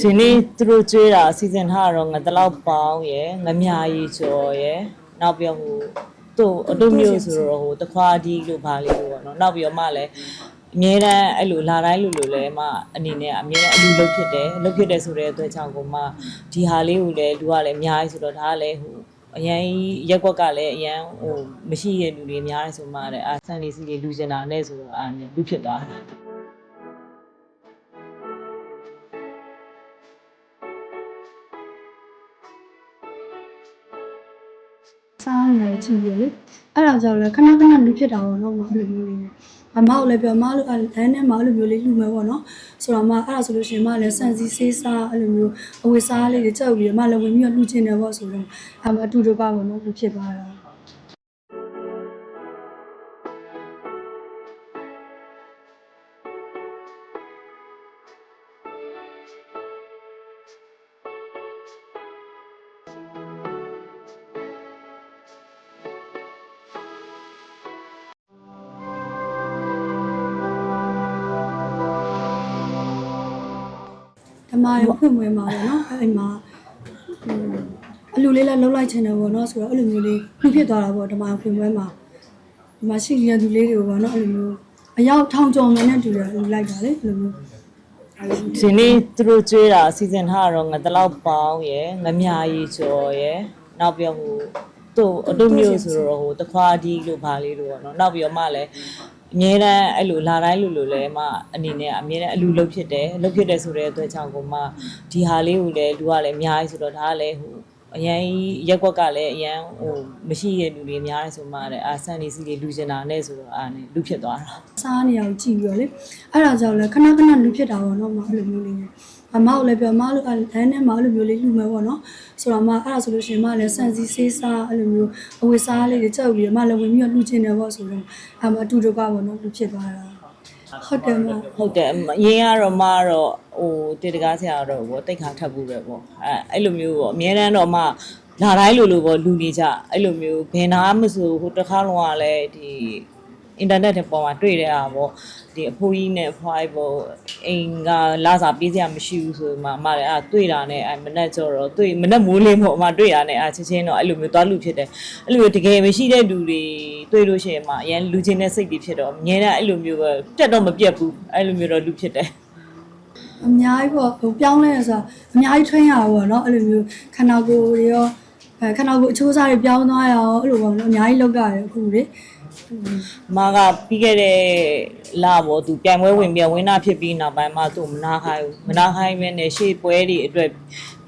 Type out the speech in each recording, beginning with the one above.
ဒီနေ့သူတို့ကျွေးတာစီစဉ်ထားတာတော့ငါတလောက်ပေါင်းရယ်ငမြာရီကျော်ရယ်နောက်ပြီးတော့ဟိုသူ့အတုမျိုးဆိုတော့ဟိုတခွာဒီလို့ပါလေးလို့ပေါ့နော်နောက်ပြီးတော့မှလည်းအမြဲတမ်းအဲ့လိုလာတိုင်းလို့လို့လည်းမအနေနဲ့အမြဲတမ်းအလူလုပ်ဖြစ်တယ်လုပ်ဖြစ်တယ်ဆိုတဲ့အတွက်ကြောင့်ကိုမှဒီဟာလေးကိုလည်းလူကလည်းအများကြီးဆိုတော့ဒါကလည်းဟိုအရန်ရက်ကွက်ကလည်းအရန်ဟိုမရှိတဲ့လူတွေအများကြီးဆိုမှတဲ့အာဆန်လေးစီလေးလူကျင်တာနဲ့ဆိုတော့အာလူဖြစ်သွားတ စားနေတယ်ချင်ပြီလေအဲ့ဒါကြောင့်လည်းခဏခဏလူဖြစ်တာပေါ့နော်မအဲ့လိုမျိုးလေးနဲ့အမကိုလည်းပြောမလို့အဲ့လမ်းထဲမှာအဲ့လိုမျိုးလေးလူမယ်ပေါ့နော်ဆိုတော့မအဲ့ဒါဆိုလို့ရှိရင်မလည်းစံစီဆေးစားအဲ့လိုမျိုးအဝတ်စားလေးတွေကြောက်ပြီးတော့မလည်းဝင်ပြီးတော့လူချင်တယ်ပေါ့ဆိုတော့အမအတူတူပါပေါ့နော်လူဖြစ်သွားတာ မ္မရုံဖွင့်ပွဲမှာပေါ့နော်အဲ့ဒီမှာဟိုအလူလေးလည်းလှုပ်လိုက်ချင်တယ်ပေါ့နော်ဆိုတော့အဲ့လိုမျိုးလေးလူဖြစ်သွားတာပေါ့ဓမ္မရုံဖွင့်ပွဲမှာဒီမှာရှိနေတဲ့သူလေးတွေကိုပေါ့နော်အဲ့လိုမျိုးအယောက်ထောင်ကျော်မှန်းနဲ့တူတယ်လူလိုက်တာလေအဲ့လိုမျိုးဒီနေ့သူတို့ကျွေးတာစီစဉ်ထားတာတော့ငါတလောက်ပေါင်းရယ်ငမြာရီကျော်ရယ်နောက်ပြီးတော့ဟိုသူ့အတုမျိုးဆိုတော့ဟိုတခွာဒီလို့ပါလေးလို့ပေါ့နော်နောက်ပြီးတော့မှလည်း အမြဲတမ်းအဲ့လိုလာတိုင်းလို့လို့လည်းမအနေနဲ့အမြဲတမ်းအလူလုပ်ဖြစ်တယ်လုပ်ဖြစ်တယ်ဆိုတဲ့အတွက်ကြောင့်ကိုမှဒီဟာလေးကိုလည်းလူကလည်းအများကြီးဆိုတော့ဒါကလည်းဟိုအရန်ရက်ကွက်ကလည်းအရန်ဟိုမရှိတဲ့လူတွေအများကြီးဆိုမှတဲ့အာဆန်လေးစီလေးလူကျင်တာနဲ့ဆိုတော့အာနဲ့လူဖြစ်သွားတာစားနေအောင်ကြည့်ပြီးတော့လေအဲ့ဒါကြောင့်လည်းခဏခဏလူဖြစ်တာပေါ့နော်မအဲ့လိုမျိုးလေးနဲ့ အမကိုလည်းပြောမလို့အဲ့လမ်းထဲမှာအဲ့လိုမျိုးလေးလူမယ်ပေါ့နော်ဆိုတော့မအဲ့ဒါဆိုလို့ရှိရင်မလည်းစံစီဆေးစားအဲ့လိုမျိုးအဝတ်စားလေးတွေကြောက်ပြီးတော့မလည်းဝင်ပြီးတော့လူချင်တယ်ပေါ့ဆိုတော့အမအတူတူပါပေါ့နော်လူဖြစ်သွားတာဟုတ်တယ်မဟုတ်တယ်အမအရင်ကတော့မကတော့ဟိုတေတကားဆရာတော့ဘောတိတ်ခါထပ်ဘူးပဲပေါ့အဲအဲ့လိုမျိုးပေါ့အများတန်းတော့မလာတိုင်းလိုလိုပေါ့လူနေကြအဲ့လိုမျိုးဘယ်နာမဆိုဟိုတစ်ခါလုံးကလည်းဒီ အင်တာနက်တွေပေါ်မှာတွေ့တဲ့အားပေါ့ဒီအဖိုးကြီးနဲ့အဖွားကြီးပေါ့အိမ်ကလာစာပြေးစရာမရှိဘူးဆိုမှအမလည်းအာတွေ့တာနဲ့အဲမနဲ့ကြောတော့တွေ့မနဲ့မိုးလင်းပေါ့အမတွေ့တာနဲ့အာချင်းချင်းတော့အဲ့လိုမျိုးသွားလူဖြစ်တယ်အဲ့လိုမျိုးတကယ်မရှိတဲ့လူတွေတွေ့လို့ရှိရင်မှအရင်လူချင်းတဲ့စိတ်တွေဖြစ်တော့အများနဲ့အဲ့လိုမျိုးပဲတက်တော့မပြတ်ဘူးအဲ့လိုမျိုးတော့လူဖြစ်တယ်အများကြီးပေါ့ဟိုပြောင်းလဲဆိုတော့အများကြီး train ရတာပေါ့နော်အဲ့လိုမျိုးခန္ဓာကိုယ်တွေရောအဲခန္ဓာကိုယ်အချိုးအစားတွေပြောင်းသွားရအောင်အဲ့လိုပေါ့နော်အများကြီးလောက်ရတယ်အခုလေ အမကပြီးခဲ့တဲ့လပေါ့သူပြိုင်ပွဲဝင်ပြန်ဝင်တာဖြစ်ပြီးနောက်ပိုင်းမှာသူမနာခိုင်းဘူးမနာခိုင်းမဲနဲ့ရှေ့ပွဲတွေအတွက်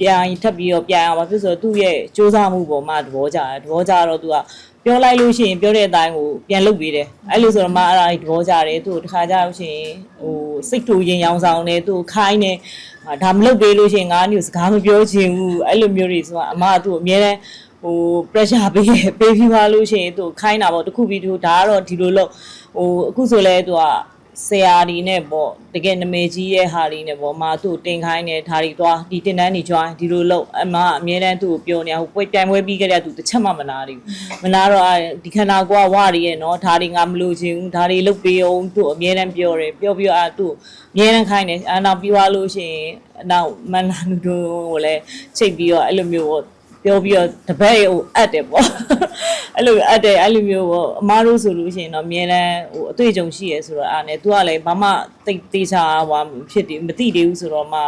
ပြန်ထပ်ပြီးတော့ပြန်အောင်ပါဖြစ်ဆိုတော့သူ့ရဲ့စူးစမ်းမှုပေါ်မှာသဘောကျတယ်သဘောကျတော့သူကပြောလိုက်လို့ရှိရင်ပြောတဲ့အတိုင်းကိုပြန်လုပ်ပေးတယ်အဲ့လိုဆိုတော့မှအဲ့ဒါကြီးသဘောကျတယ်သူ့ကိုတစ်ခါကြာလို့ရှိရင်ဟိုစိတ်တူရင်ရောင်ဆောင်တယ်သူ့ကိုခိုင်းတယ်ဟာဒါမလုပ်ပေးလို့ရှိရင်ငါမျိုးစကားမပြောချင်ဘူးအဲ့လိုမျိုးတွေဆိုတော့အမကသူ့ကိုအများနဲ့ ဟို pressure ပေးရပေးပြီးသွားလို့ရှိရင်သူခိုင်းတာပေါ့တစ်ခုပြီးတစ်ခုဒါကတော့ဒီလိုလို့ဟိုအခုဆိုလဲသူကဆရာဒီနဲ့ပေါ့တကယ်နမေကြီးရဲ့ဟာဒီနဲ့ပေါ့မသူ့တင်ခိုင်းတယ်ဒါတွေသွားဒီတင်တန်းနေကြွားဒီလိုလို့အမအမြဲတမ်းသူ့ကိုပြောနေဟိုပွဲပြိုင်ပွဲပြီးခဲ့တဲ့သူတစ်ချက်မှမနာဘူးမနာတော့ဒီခန္ဓာကိုယ်ကဝရရဲ့နော်ဒါတွေငါမလို့ချင်ဘူးဒါတွေလုတ်ပေးအောင်သူ့အမြဲတမ်းပြောတယ်ပြောပြီးတော့သူ့အမြဲတမ်းခိုင်းတယ်အနောက်ပြီးသွားလို့ရှိရင်အနောက်မန္တလူတို့ကိုလည်းချိန်ပြီးတော့အဲ့လိုမျိုးပေါ့ ပြောပြီးတော့တပည့်ကိုအပ်တယ်ပေါ့အဲ့လိုအပ်တယ်အဲ့လိုမျိုးပေါ့အမားတို့ဆိုလို့ရှိရင်တော့အမြဲတမ်းဟိုအတွေ့အကြုံရှိရဲဆိုတော့အားနဲ့ तू ကလည်းဘာမှတိတ်သေးချာဟွာဖြစ်တယ်မသိသေးဘူးဆိုတော့မှ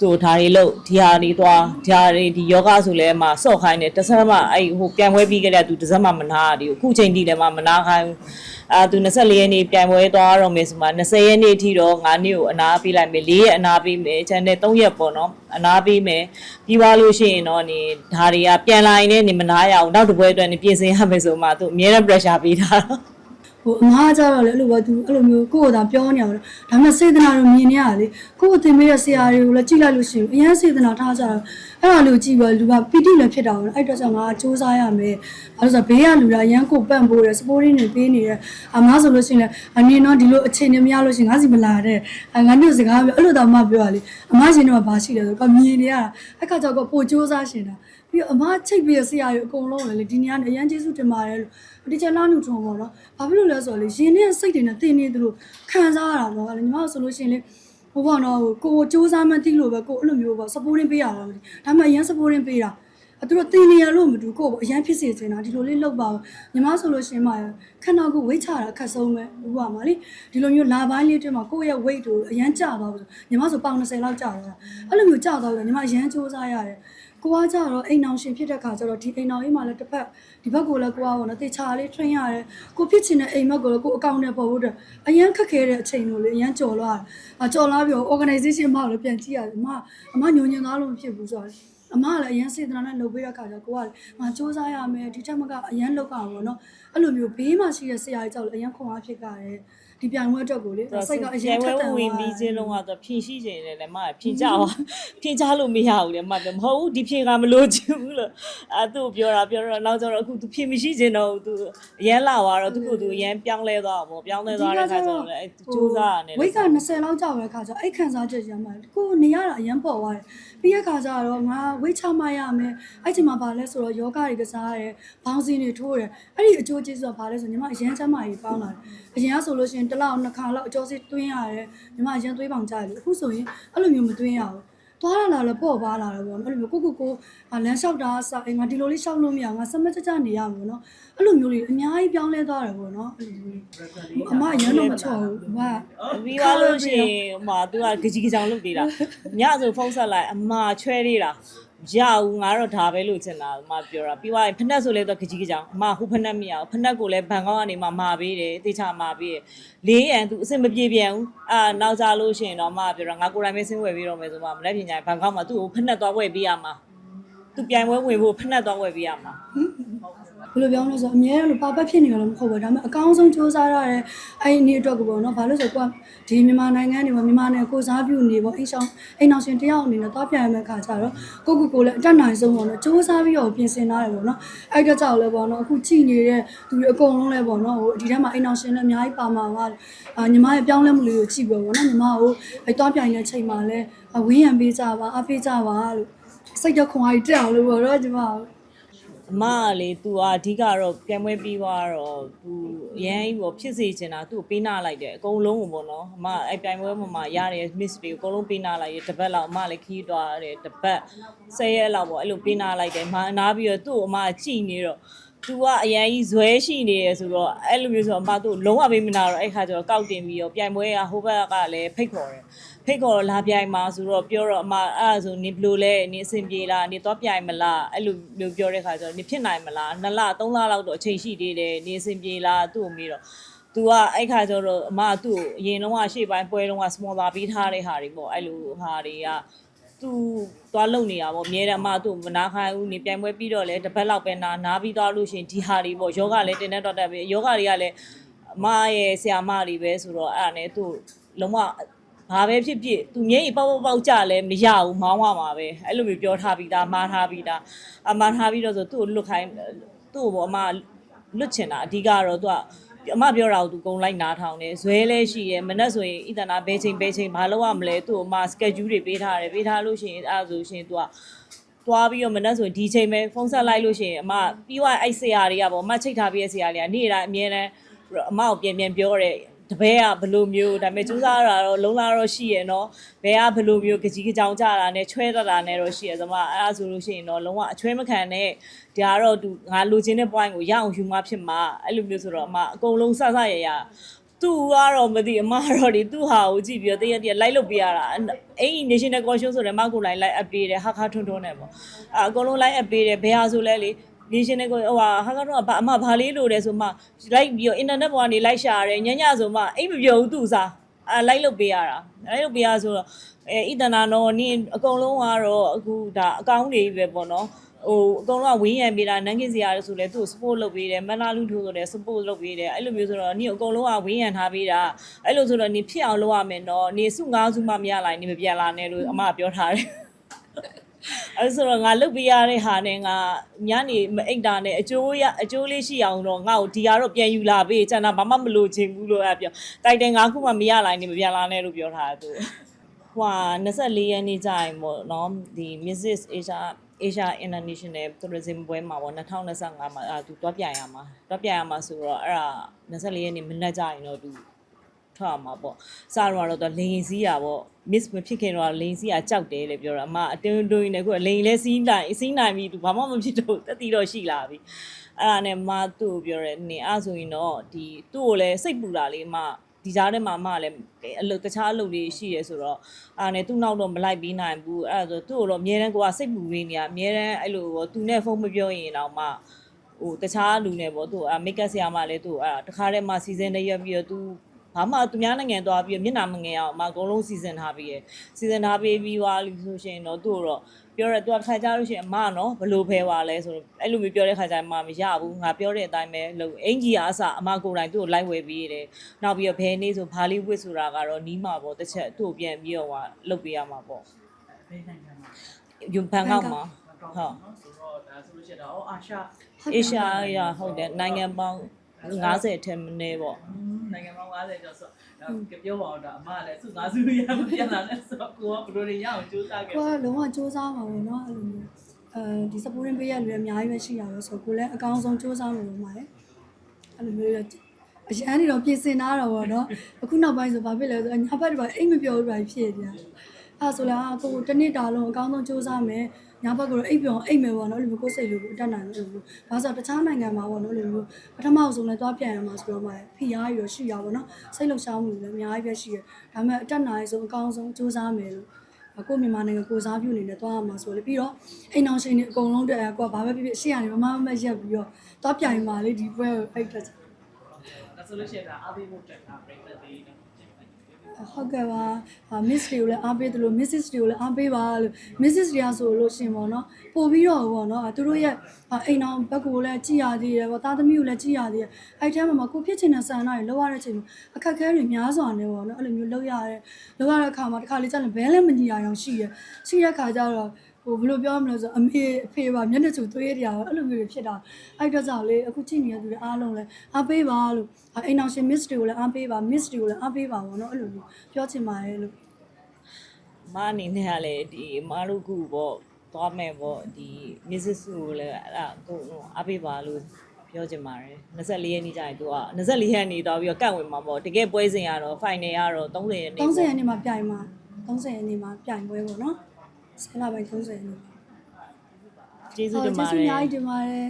သူဒါတွေလို့ဒီဟာတွေသွားဒီဟာတွေဒီယောဂဆိုလဲမှစော့ခိုင်းတယ်တစ်စက်မှအဲ့ဟိုပြန်ပွဲပြီးကြတဲ့ तू တစ်စက်မှမနာဘူးအခုချိန်ထိလည်းမှမနာခိုင်းဘူး အာသူ24ရက်နေ့ပြန်ပွဲသွားတော့မယ်ဆိုမှ20ရက်နေ့အထိတော့9နေ့ကိုအနာပေးလိုက်မယ်4ရက်အနာပေးမယ် channel 3ရက်ပေါ့နော်အနာပေးမယ်ပြီးသွားလို့ရှိရင်တော့နေဒါတွေကပြန်လာရင်လည်းနေမနာရအောင်နောက်တစ်ပွဲအတွက်နေပြင်ဆင်ရမယ်ဆိုမှသူအများနဲ့ pressure ပေးတာတော့ဟိုအမားကြတော့လေအဲ့လိုပဲသူအဲ့လိုမျိုးကိုယ့်ကိုယ်သာပြောနေအောင်ဒါပေမဲ့စေတနာတော့မြင်နေရလေကိုယ့်ကိုယ်သင်ပေးတဲ့ဆရာတွေကိုလည်းကြည့်လိုက်လို့ရှိရင်အရင်စေတနာထားကြတာ အဲ့ဒါလို့ကြည့်ပြီးလူကပီတိလည်းဖြစ်တာပေါ့အဲ့အတွက်ကြောင့်ငါစူးစမ်းရမယ်ဘာလို့ဆိုဘေးကလူကအရန်ကိုပန့်ပိုးတယ်စပိုးရင်းတွေပေးနေတယ်အမားဆိုလို့ရှိရင်လည်းအနေတော့ဒီလိုအခြေအနေမရလို့ရှိရင်ငါစီမလာတဲ့ငါမျိုးစကားပြောအဲ့လိုတော့မှပြောရလေအမားရှင်တော့ဘာရှိလဲဆိုတော့မြင်နေရတာအဲ့ခါကျတော့ပိုစူးစမ်းရှင်တာပြီးတော့အမချိတ်ပြီးရဆရာကြီးအကုန်လုံးလည်းလေဒီနေ့ကနေအရန်ကျေးဇူးတင်ပါတယ်လို့ဒီချက်လာနူထုံပေါ့နော်ဘာဖြစ်လို့လဲဆိုတော့လေရင်နဲ့စိတ်တွေနဲ့တင်နေသလိုခံစားရတာတော့လေညီမတို့ဆိုလို့ရှိရင်လေ ဟိုဘောနော်ကိုကိုစူးစမ်းမှသိလို့ပဲကိုအဲ့လိုမျိုးပေါ့ supporting ပေးရတာမသိဒါမှအရင် supporting ပေးတာအတူတော့တင်နေရလို့မတူကိုပေါ့အရင်ဖြစ်စေချင်တာဒီလိုလေးလောက်ပါဘူးညီမဆိုလို့ရှရင်မှခဏကို weight ချတာအခက်ဆုံးပဲဘူးပါမလေးဒီလိုမျိုးလာပိုင်းလေးတွင်မှာကိုယ့်ရဲ့ weight ကိုအရင်ကျသွားဘူးညီမဆိုပေါင်20လောက်ကျသွားတာအဲ့လိုမျိုးကျသွားတယ်ညီမအရင်စူးစမ်းရတယ် ကိုကကြတော့အိမ်အောင်ရှင်ဖြစ်တဲ့ခါကျတော့ဒီအိမ်အောင်ကြီးမှလည်းတစ်ဖက်ဒီဘက်ကိုလည်းကိုကပေါ့နော်တေချာလေး train ရတယ်ကိုဖြစ်ချင်တဲ့အိမ်မက်ကိုလည်းကိုအကောင့်နဲ့ပေါ်ဖို့အတွက်အရင်ခက်ခဲတဲ့အချိန်လို့လေအရင်ကြော်လာတယ်အကြော်လာပြီးတော့ organization မှလည်းပြန်ကြည့်ရတယ်အမအမညွန်ညင်သားလို့မဖြစ်ဘူးဆိုတော့အမကလည်းအရင်စေတနာနဲ့လုပ်ပေးတဲ့ခါကျတော့ကိုကလည်းငါစူးစမ်းရမယ်ဒီချက်မကအရင်လောက်အောင်ပေါ့နော်အဲ့လိုမျိုးဘေးမှာရှိတဲ့ဆရာကြီးကြောက်လည်းအရင်ခွန်အားဖြစ်ကြတယ် ဒီပြိုင်ပွဲအတွက်ကိုလေစိတ်ကအရင်ထက်တန်ဝင်ပြီးချင်းလုံးကတော့ဖြည့်ရှိခြင်းတယ်လည်းမဖြည့်ကြပါဖြည့်ကြလို့မရဘူးလေမပြောမဟုတ်ဘူးဒီဖြည့်ကမလို့ချင်ဘူးလို့အဲသူ့ပြောတာပြောတော့နောက်ကျတော့အခုသူဖြည့်မရှိခြင်းတော့သူအရန်လာသွားတော့သူကသူအရန်ပြောင်းလဲသွားပေါ့ပြောင်းလဲသွားတဲ့ခါကျတော့အဲစူးစားရတယ်ဝိတ်က20လောက်ကြာပဲခါကျအဲ့ခံစားချက်ရမှာကိုနေရတာအရင်ပေါ်သွားတယ်ပြီးရခါကျတော့ငါဝိတ်ချမရမယ်အဲ့ချိန်မှာဗာလဲဆိုတော့ယောဂတွေကစားရတယ်ဘောင်းစင်းတွေထိုးတယ်အဲ့ဒီအကျိုးကျေးဇူးကဗာလဲဆိုညီမအရင်ချမ်းမာကြီးပေါင်းလာတယ်အရင်ကဆိုလို့ရှိရင်တစ်လောက်နှစ်ခါလောက်အကျော်စီတွင်းရတယ်ညီမအရင်သွေးပေါင်ကြတယ်အခုဆိုရင်အဲ့လိုမျိုးမတွင်းရဘူးသွားလာလာလဲပေါ့ပါလာတယ်ပေါ့နော်အဲ့လိုမျိုးကိုကိုကိုလမ်းလျှောက်တာစအိမ်ငါဒီလိုလေးလျှောက်လို့မရငါစမတ်ကြကြနေရမှာနော်အဲ့လိုမျိုးလေးအများကြီးပြောင်းလဲသွားတယ်ပေါ့နော်အဲ့လိုမျိုးအမအရင်တော့မချော်ဘူးအမပြီးသွားလို့ရှိရင်ဟိုသူကဂကြီးကြောင်လုပ်သေးတာညဆိုဖုန်းဆက်လိုက်အမချွဲသေးတာ ရအောင်ငါတော့ဒါပဲလို့ချင်တာအမပြောတာပြီးသွားရင်ဖက်နှက်ဆိုလဲတော့ဂကြီးကြောင်အမဟိုဖက်နှက်မရဘူးဖက်နှက်ကိုလည်းဘန်ကောက်ကနေမှမာပေးတယ်တေချာမာပေးတယ်လေးရန်သူအဆင်မပြေပြန်ဘူးအာနောက်ကြလို့ရှိရင်တော့အမပြောတာငါကိုယ်တိုင်ပဲဆင်းဝယ်ပြီးတော့မယ်ဆိုမှမလက်ပြင်ညာဘန်ကောက်မှာသူ့ကိုဖက်နှက်သွားဝယ်ပေးရမှာသူပြိုင်ပွဲဝင်ဖို့ဖက်နှက်သွားဝယ်ပေးရမှာ ဘယ်လိုပြောမလဲဆိုတော့အများလို့ပါပတ်ဖြစ်နေရလို့မဟုတ်ဘူးဒါပေမဲ့အကောင်းဆုံးစူးစမ်းရတဲ့အဲ့ဒီနေ့အတွက်ကိုပေါ့နော်ဘာလို့ဆိုတော့ဒီမြန်မာနိုင်ငံနေပေါ့မြန်မာနိုင်ငံကိုစားပြုနေပေါ့အိမ်ဆောင်အိမ်အောင်ရှင်တယောက်အနေနဲ့သွားပြန်ရမယ့်ခါကျတော့ကိုကိုကိုလည်းအတက်နိုင်ဆုံးပေါ့နော်စူးစမ်းပြီးတော့ပြင်ဆင်ထားတယ်ပေါ့နော်အဲ့တော့ကြောက်လဲပေါ့နော်အခုကြည်နေတဲ့သူတွေအကုန်လုံးလဲပေါ့နော်ဟိုဒီထဲမှာအိမ်အောင်ရှင်လည်းအများကြီးပါမှာပါအာညီမရဲ့ပြောင်းလဲမှုလေးကိုကြည့်ပြီးပေါ့နော်ညီမကိုအဲ့သွားပြန်တဲ့ချိန်မှာလဲဝင်းရံပေးကြပါအားပေးကြပါလို့စိတ်တော့ခွန်အားကြီးတက်အောင်လို့ပေါ့နော်ညီမကို အမကလေ तू อ่ะအဓိကတော့ပြန်ပွဲပြီးသွားတော့ तू အရန်ကြီးပေါ့ဖြစ်စေချင်တာ तू ကိုပေးနာလိုက်တယ်အကုန်လုံးကိုပေါ့နော်အမအဲ့ပြန်ပွဲမှာမှာရတဲ့ miss တွေကိုအကုန်လုံးပေးနာလိုက်ရတပတ်လောက်အမလည်းခီးသွားတယ်တပတ်10ရက်လောက်ပေါ့အဲ့လိုပေးနာလိုက်တယ်မနာပြီးတော့သူ့ကိုအမကြည်နေတော့ तू ကအရန်ကြီးဇွဲရှိနေရဆိုတော့အဲ့လိုမျိုးဆိုတော့အမသူ့ကိုလုံးဝပေးမနာတော့အဲ့ခါကျတော့ကောက်တင်ပြီးတော့ပြန်ပွဲကဟိုဘက်ကလည်းဖိတ်ခေါ်တယ် ဖိတ်ခေါ်တော့လာပြိုင်မှာဆိုတော့ပြောတော့အမအဲ့ဒါဆိုနင်ဘယ်လိုလဲနင်အဆင်ပြေလားနင်တော့ပြိုင်မလားအဲ့လိုမျိုးပြောတဲ့ခါကျတော့နင်ဖြစ်နိုင်မလား2လ3လလောက်တော့အချိန်ရှိသေးတယ်နင်အဆင်ပြေလားသူ့ကိုမေးတော့ तू ကအဲ့ခါကျတော့အမကသူ့ကိုအရင်တော့ကရှေ့ပိုင်းပွဲတော့က small လာပြီးထားတဲ့ဟာတွေပေါ့အဲ့လိုဟာတွေကသူသွားလုံနေတာပေါ့အမြဲတမ်းအမသူ့ကိုမနာခိုင်းဘူးနေပြိုင်ပွဲပြီးတော့လေတစ်ပတ်လောက်ပဲနာနာပြီးသွားလို့ရှရင်ဒီဟာတွေပေါ့ယောဂလည်းတင်းတဲ့တော့တက်ပဲယောဂတွေကလည်းအမရဲ့ဆရာမတွေပဲဆိုတော့အဲ့ဒါနဲ့သူ့လုံးဝ ဘာပဲဖြစ်ဖြစ်သူမျက်ရည်ပေါက်ပေါက်ပေါက်ကြလဲမရဘူးမောင်းရမှာပဲအဲ့လိုမျိုးပြောထားပြီးသားမှားထားပြီးသားအမှားထားပြီးတော့ဆိုသူ့ကိုလွတ်ခိုင်းသူ့ကိုပေါ့အမလွတ်ချင်တာအဓိကတော့သူကအမပြောတာကိုသူကုံလိုက်နားထောင်တယ်ဇွဲလဲရှိတယ်မနဲ့ဆိုရင်ဣတနာဘဲချိန်ဘဲချိန်ဘာလို့ရမလဲသူ့ကိုအမ schedule တွေပေးထားတယ်ပေးထားလို့ရှိရင်အဲ့ဒါဆိုရှင်သူကသွားပြီးတော့မနဲ့ဆိုရင်ဒီချိန်ပဲဖုန်းဆက်လိုက်လို့ရှိရင်အမပြီးသွားအဲ့ဆရာတွေကပေါ့အမချိတ်ထားပြီးတဲ့ဆရာတွေကနေ့တိုင်းအမြဲတမ်းအမကိုပြန်ပြန်ပြောတယ် တပည့်ကဘယ်လိုမျိုးဒါပေမဲ့စူးစမ်းရတာတော့လုံးလာတော့ရှိရယ်နော်ဘယ်ကဘယ်လိုမျိုးကြကြီးကြောင်ကြတာနဲ့ချွဲတတာနဲ့တော့ရှိရယ်ဆိုမှအဲ့ဒါဆိုလို့ရှိရင်တော့လုံးဝအချွဲမခံနဲ့ဒါကတော့သူငါလိုချင်တဲ့ point ကိုရအောင်ယူမှဖြစ်မှာအဲ့လိုမျိုးဆိုတော့အမအကုန်လုံးစစရရသူကတော့မသိအမကတော့ဒီသူ့ဟာကိုကြည့်ပြီးတော့တရက်တရက်လိုက်လုပ်ပေးရတာအဲ့ဒီ national question ဆိုတဲ့မကိုလိုက်လိုက်အပ်ပေးတယ်ဟာခါထွန်းထွန်းနဲ့ပေါ့အဲ့အကုန်လုံးလိုက်အပ်ပေးတယ်ဘယ်ဟာဆိုလဲလေ national ကိုဟိုဟာဟာကတော့အမဘာလေးလို့လဲဆိုမှလိုက်ပြီးတော့ internet ပေါ်ကနေလိုက်ရှာရတယ်ညညဆိုမှအိတ်မပြောဘူးသူ့စားအဲလိုက်လုပ်ပေးရတာလိုက်လုပ်ပေးရဆိုတော့အဲဣတနာတော့နင်းအကုန်လုံးကတော့အခုဒါအကောင့်တွေပဲပေါ့နော်ဟိုအကုန်လုံးကဝင်းရံပေးတာနန်းကင်းစရာဆိုလဲသူ့ support လုပ်ပေးတယ်မန္တလူထိုးဆိုလဲ support လုပ်ပေးတယ်အဲ့လိုမျိုးဆိုတော့နင်းအကုန်လုံးကဝင်းရံထားပေးတာအဲ့လိုဆိုတော့နင်းဖြစ်အောင်လုပ်ရမယ်နော်နင်းစုငါးစုမှမရလိုက်နင်းမပြန်လာနဲ့လို့အမကပြောထားတယ် အဲ့ဆိုတော့ငါလုတ်ပေးရတဲ့ဟာနဲ့ငါညနေမအိတ်တာနဲ့အကျိုးရအကျိုးလေးရှိအောင်တော့ငါ့ကိုဒီကတော့ပြန်ယူလာပေးကျန်တာဘာမှမလိုချင်ဘူးလို့အဲ့ပြောတိုက်တယ်ငါခုမှမရလိုက်နေမပြန်လာနဲ့လို့ပြောထားတယ်သူဟွာ24ရက်နေ့ကြာရင်ပေါ့နော်ဒီ Mrs Asia Asia International Tourism ပွဲမှာပေါ့2025မှာအဲသူတွားပြရမှာတွားပြရမှာဆိုတော့အဲ့ဒါ24ရက်နေ့မနက်ကြာရင်တော့သူ ထွက်အောင်မှာပေါ့စားတော့တော့သူလိန်စီးရပေါ့ miss မဖြစ်ခင်တော့လိန်စီးရကြောက်တယ်လေပြောတာအမအတင်းတွင်းနေခုလိန်လဲစီးနိုင်စီးနိုင်ပြီသူဘာမှမဖြစ်တော့တက်တီတော့ရှိလာပြီအဲ့ဒါနဲ့မသူ့ကိုပြောရဲနေအဲ့ဆိုရင်တော့ဒီသူ့ကိုလည်းစိတ်ပူတာလေးမဒီကြားထဲမှာမလည်းအလုပ်တခြားအလုပ်လေးရှိရဲဆိုတော့အားနဲ့သူ့နောက်တော့မလိုက်ပြီးနိုင်ဘူးအဲ့ဒါဆိုသူ့ကိုတော့အများတန်းကိုကစိတ်ပူနေနေရအများတန်းအဲ့လိုပေါ့သူနဲ့ဖုန်းမပြောရင်တော့မှဟိုတခြားလူနဲ့ပေါ့သူအမိတ်ကပ်ဆရာမလည်းသူအဲ့တခါတည်းမှစီစဉ်နေရပြီးတော့သူ ဘာမှသူများနိုင်ငံသွားပြီးမျက်နှာမငယ်အောင်အမအကုန်လုံးစီစဉ်ထားပြီးရယ်စီစဉ်ထားပြီးပြီးသွားလို့ဆိုရှင်တော့သူ့တော့ပြောရဲသူကတစ်ခါကြားလို့ရှိရင်အမနော်ဘလို့ဖဲပါလဲဆိုတော့အဲ့လိုမျိုးပြောတဲ့ခါကျရင်အမမရဘူးငါပြောတဲ့အတိုင်းပဲလို့အင်ကြီးအားစအမကိုယ်တိုင်သူ့ကိုလိုက်ဝယ်ပြီးရတယ်နောက်ပြီးတော့ဘယ်နေ့ဆိုဘာလေးဝစ်ဆိုတာကတော့နီးမှာပေါ့တစ်ချက်သူ့ကိုပြန်ပြီးတော့ဟာလုတ်ပေးရမှာပေါ့ဘယ်နိုင်ငံမှာယွန်ဘန်ကောက်မှာဟုတ်နော်ဆိုတော့ဒါဆိုလို့ရှိရင်တော့အာရှအေရှားရဟုတ်တယ်နိုင်ငံပေါင်း 90ထက်မနည်းပေါ့နိုင်ငံပေါင်း90ကျော်ဆိုတော့ပြောပါအောင်ဒါအမလည်းစုသားစုရမပြန်လာလဲဆိုတော့ကိုကဘယ်လိုတွေရအောင်ကြိုးစားခဲ့ကိုကလုံးဝစူးစမ်းမှာပေါ့နော်အဲ့လိုမျိုးအဲဒီ supporting ပေးရလူတွေအများကြီးပဲရှိရတော့ဆိုကိုလည်းအကောင်းဆုံးစူးစမ်းမှာပေါ့မှာလေအဲ့လိုမျိုးရအရန်နေတော့ပြင်ဆင်ထားတော့ပေါ့နော်အခုနောက်ပိုင်းဆိုဘာဖြစ်လဲဆိုတော့ညာဘက်တွေအိတ်မပြောဘူးပဲဖြစ်နေတာ အဲ့ဆိုလားကိုတစ်နေ့တာလုံးအကောင်းဆုံးစူးစမ်းမယ်ညာဘက်ကတော့အိတ်ပြောင်းအိတ်မယ်ပေါ့နော်အဲ့လိုမျိုးကိုယ်စိတ်လိုအတက်နိုင်လို့လို့ဘာလို့ဆိုတော့တခြားနိုင်ငံမှာပေါ့နော်အဲ့လိုမျိုးပထမဆုံးလဲသွားပြန်ရမှာဆိုတော့မှဖိအားရတော့ရှိရပါတော့စိတ်လှုပ်ရှားမှုတွေလည်းအများကြီးပဲရှိရဒါပေမဲ့အတက်နိုင်ဆုံးအကောင်းဆုံးစူးစမ်းမယ်လို့အခုမြန်မာနိုင်ငံကိုစားပြုအနေနဲ့သွားရမှာဆိုလေပြီးတော့အိမ်အောင်ရှင်တွေအကုန်လုံးတက်ကွာဘာပဲဖြစ်ဖြစ်ရှေ့ကနေမမမရက်ပြီးတော့သွားပြိုင်ပါလေဒီပွဲကိုအဲ့တက်ဒါဆိုလို့ရှိရင်ဒါအားပေးဖို့တက်တာပြိတ္တတွေနော် ဟုတ်ကဲ့ပါဟာ miss တွေကိုလည်းအားပေးတယ်လို့ misses တွေကိုလည်းအားပေးပါလို့ misses တွေကဆိုလို့ရှင်ပေါ့နော်ပို့ပြီးတော့ပေါ့နော်သူတို့ရဲ့အိမ်အောင်ဘက်ကိုလည်းကြည်ရသေးတယ်ပေါ့သားသမီးကိုလည်းကြည်ရသေးတယ်အဲ့ထဲမှာမှကိုဖြစ်ချင်တဲ့ဆန္ဒတွေလောက်ရတဲ့အချိန်မှာအခက်အခဲတွေများစွာနေပေါ့နော်အဲ့လိုမျိုးလောက်ရတယ်လောက်ရတဲ့အခါမှာတစ်ခါလေးကျရင်ဘဲလည်းမညီရအောင်ရှိရရှိတဲ့အခါကျတော့ ဟိုဘယ်လိုပြောမလဲဆိုအမေအဖေပါမျက်နှာစုသွေးတရားအဲ့လိုမျိုးတွေဖြစ်တာအဲ့အတွက်ကြောင့်လေအခုကြည့်နေတဲ့သူတွေအားလုံးလည်းအားပေးပါလို့အိမ်အောင်ရှင် miss တွေကိုလည်းအားပေးပါ miss တွေကိုလည်းအားပေးပါပေါ့နော်အဲ့လိုမျိုးပြောချင်ပါတယ်လို့မအနေနဲ့ကလည်းဒီမတို့ကူပေါ့သွားမယ်ပေါ့ဒီ Mrs. ကိုလည်းအဲ့ဒါကိုအပေးပါလို့ပြောချင်ပါတယ်24ရက်နေ့ကျရင်သူက24ရက်နေ့တော့ပြီးတော့ကန့်ဝင်မှာပေါ့တကယ်ပွဲစဉ်ကတော့ final ကတော့30ရက်နေ့30ရက်နေ့မှာပြိုင်မှာ30ရက်နေ့မှာပြိုင်ပွဲပေါ့နော် ဆယ်လပိုင်း30ရက်နေ့ကျေးဇူးဟုတ်တင်ပါကျေးဇူးတအများယ်ကြီးတင်ပါတယ်